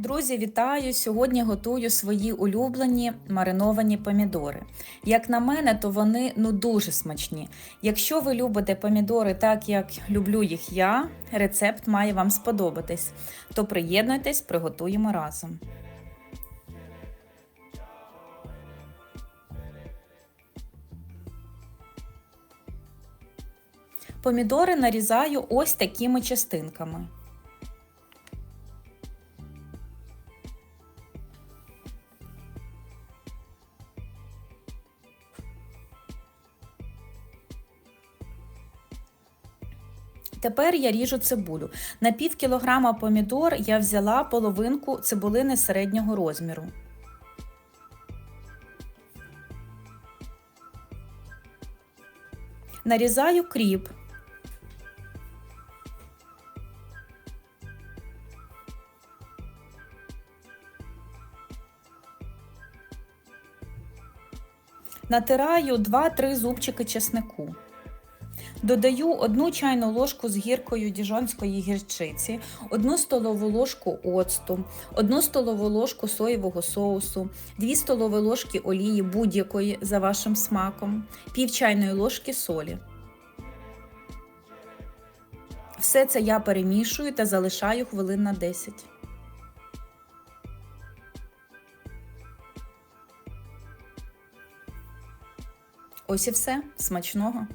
Друзі, вітаю! Сьогодні готую свої улюблені мариновані помідори. Як на мене, то вони ну дуже смачні. Якщо ви любите помідори так, як люблю їх я, рецепт має вам сподобатись. То приєднуйтесь, приготуємо разом. Помідори нарізаю ось такими частинками. Тепер я ріжу цибулю. На пів кілограма помідор я взяла половинку цибулини середнього розміру. Нарізаю кріп. Натираю 2-3 зубчики чеснику. Додаю 1 чайну ложку з гіркою діжонської гірчиці, 1 столову ложку оцту, 1 столову ложку соєвого соусу, 2 столові ложки олії будь-якої за вашим смаком, пів чайної ложки солі. Все це я перемішую та залишаю хвилин на 10. Ось і все. Смачного!